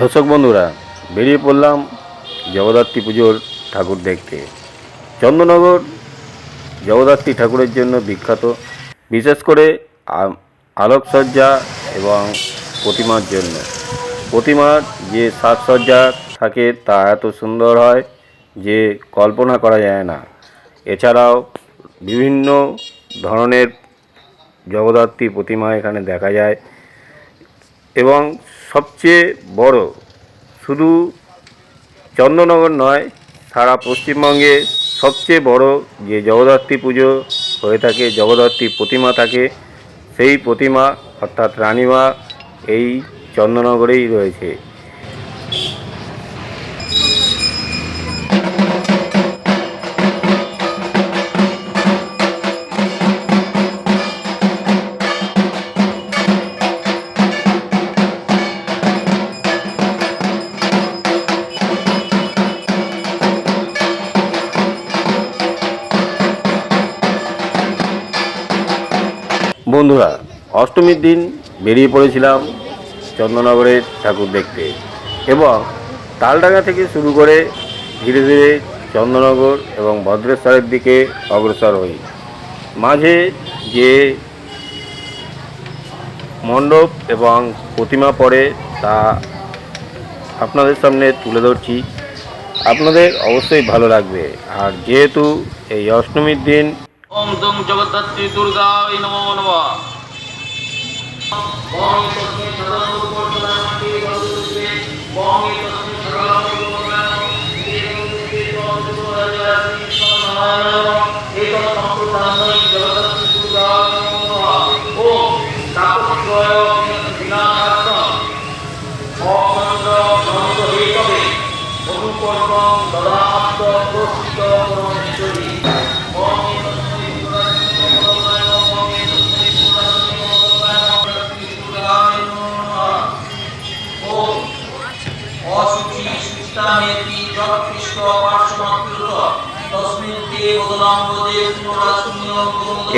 দর্শক বন্ধুরা, বেরিয়ে পড়লাম জগদ্ধাত্রী পুজোর ঠাকুর দেখতে। চন্দ্রনগর জগদ্ধাত্রী ঠাকুরের জন্য বিখ্যাত। বিশেষ করে আলোকসজ্জা এবং প্রতিমার জন্য। প্রতিমার যে সাজসজ্জা থাকে তা এত সুন্দর হয় যে কল্পনা করা যায় না। এছাড়াও বিভিন্ন ধরনের জগদ্ধাত্রী প্রতিমা এখানে দেখা যায় এবং সবচেয়ে বড়। শুধু চন্দ্রনগর নয়, সারা পশ্চিমবঙ্গে সবচেয়ে বড় যে জগদ্ধাত্রী পুজো হয়ে থাকে, জগদ্ধাত্রী প্রতিমা থাকে, সেই প্রতিমা অর্থাৎ রানীমা এই চন্দ্রনগরেই রয়েছে। বন্ধুরা, অষ্টমীর দিন বেরিয়ে পড়েছিলাম চন্দ্রনগরের ঠাকুর দেখতে এবং তালডাঙ্গা থেকে শুরু করে ধীরে ধীরে চন্দ্রনগর এবং ভদ্রেশ্বরের দিকে অগ্রসর হই। মাঝে যে মণ্ডপ এবং প্রতিমা পড়ে তা আপনাদের সামনে তুলে ধরছি। আপনাদের অবশ্যই ভালো লাগবে। আর যেহেতু এই অষ্টমীর দিন ওম দুং জগদ্ধাত্রী দুর্গায় নমো নমঃ। ওম তস্मै সদানন্দপরমানন্দে বন্দুতে সুচিতামেতি জগৎকৃষ্ণ পার্শ্বমাত্র বদলাম্বদে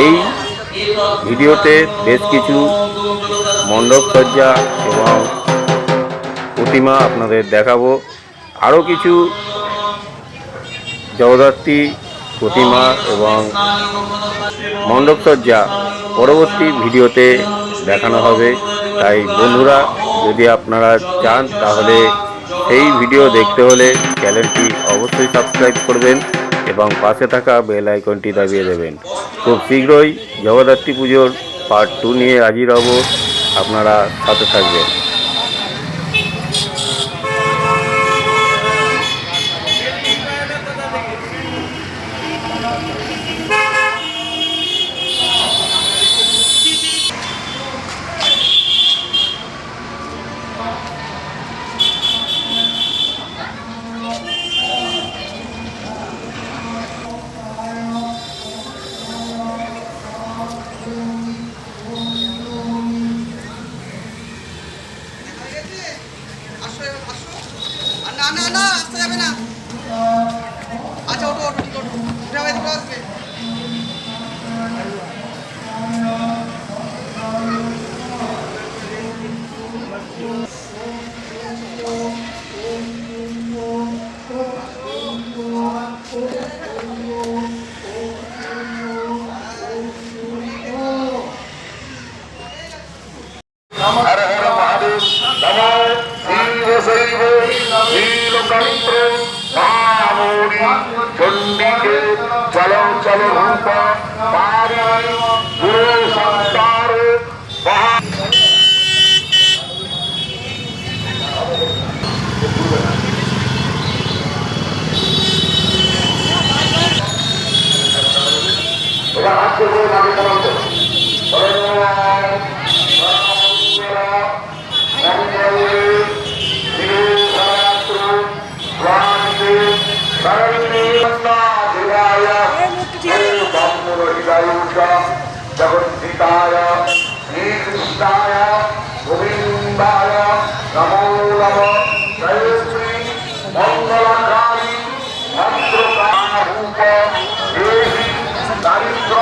এই ভিডিওতে বেশ কিছু মণ্ডপ সজ্জা এবং প্রতিমা আপনাদের দেখাবো। আরও কিছু জগদ্ধাত্রী প্রতিমা এবং মণ্ডপ সজ্জা পরবর্তী ভিডিওতে দেখানো হবে। তাই বন্ধুরা যদি আপনারা চান তাহলে এই ভিডিও দেখতে হলে চ্যানেলটি অবশ্যই সাবস্ক্রাইব করবেন এবং পাশে থাকা বেল আইকনটি দাবিয়ে দেবেন। খুব শীঘ্রই জগদ্ধাত্রী পুজোর পার্ট টু নিয়ে হাজির হব। আপনারা সাথে থাকবেন। জগদ্ধিতায় শ্রীকৃষ্ণায় গোবিন্দায় নমো নম জয়শ্রী মঙ্গলকারী ভদ্রকারূপ দেবী দারিদ্র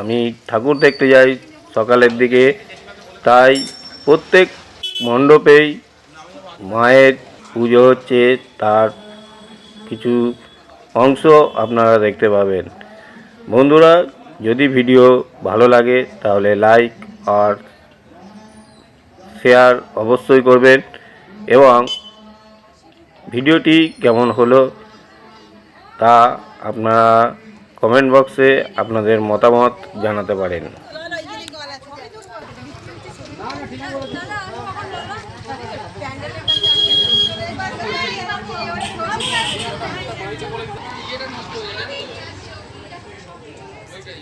আমি ঠাকুর দেখতে যাই সকালের দিকে, তাই প্রত্যেক মণ্ডপেই মায়ের পুজো হচ্ছে তার কিছু অংশ আপনারা দেখতে পাবেন। বন্ধুরা, যদি ভিডিও ভালো লাগে তাহলে লাইক আর শেয়ার অবশ্যই করবেন এবং ভিডিওটি কেমন হলো তা আপনারা কমেন্ট বক্সে আপনাদের মতামত জানাতে পারেন।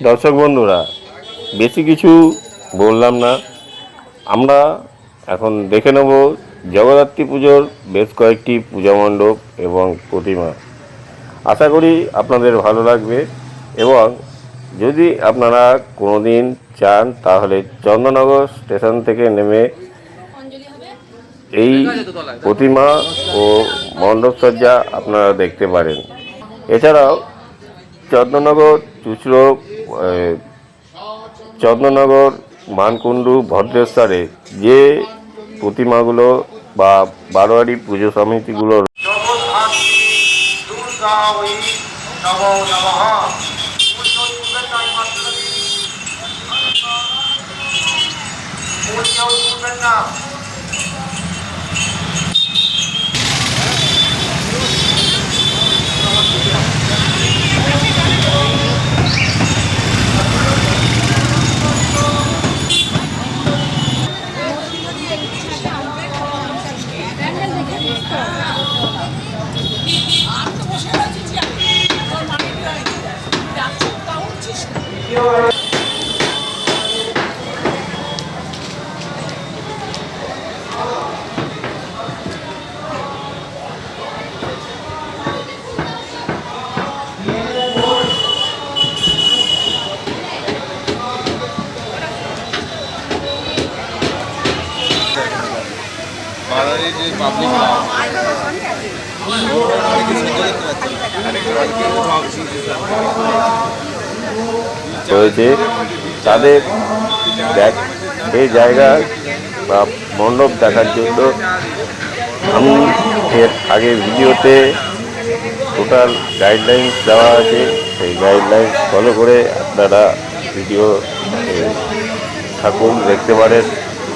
দর্শক বন্ধুরা, বেশি কিছু বললাম না। আমরা এখন দেখে নেব জগদ্ধাত্রী পুজোর বেশ কয়েকটি পূজা মণ্ডপ এবং প্রতিমা। আশা করি আপনাদের ভালো লাগবে এবং যদি আপনারা কোনো দিন চান তাহলে চন্দননগর স্টেশন থেকে নেমে এই প্রতিমা ও মণ্ডপসজ্জা আপনারা দেখতে পারেন। এছাড়াও চন্দননগর চুচড়ো আহ, চন্দননগর মানকুণ্ডু ভদ্রেশ্বরে যে প্রতিমাগুলো বা বারোয়ারি পুজো সমিতিগুলো ওই নমো নমঃ পুজো তুলবেন না এই মাত্র পুজো তুলবেন না বাজারে যে পাবলিক রয়েছে। তাদের দেখ, এই জায়গা বা মণ্ডপ দেখার জন্য আমি এর আগে ভিডিওতে টোটাল গাইডলাইন্স দেওয়া আছে। সেই গাইডলাইন্স ফলো করে আপনারা ভিডিও ঠাকুর দেখতে পারেন।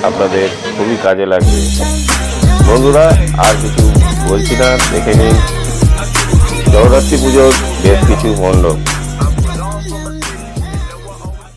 আপনাদের খুবই কাজে লাগবে। বন্ধুরা, আর কিছু বলছি না, দেখে নিন। জগদ্ধাত্রী পুজোর বেশ কিছু মণ্ডপ।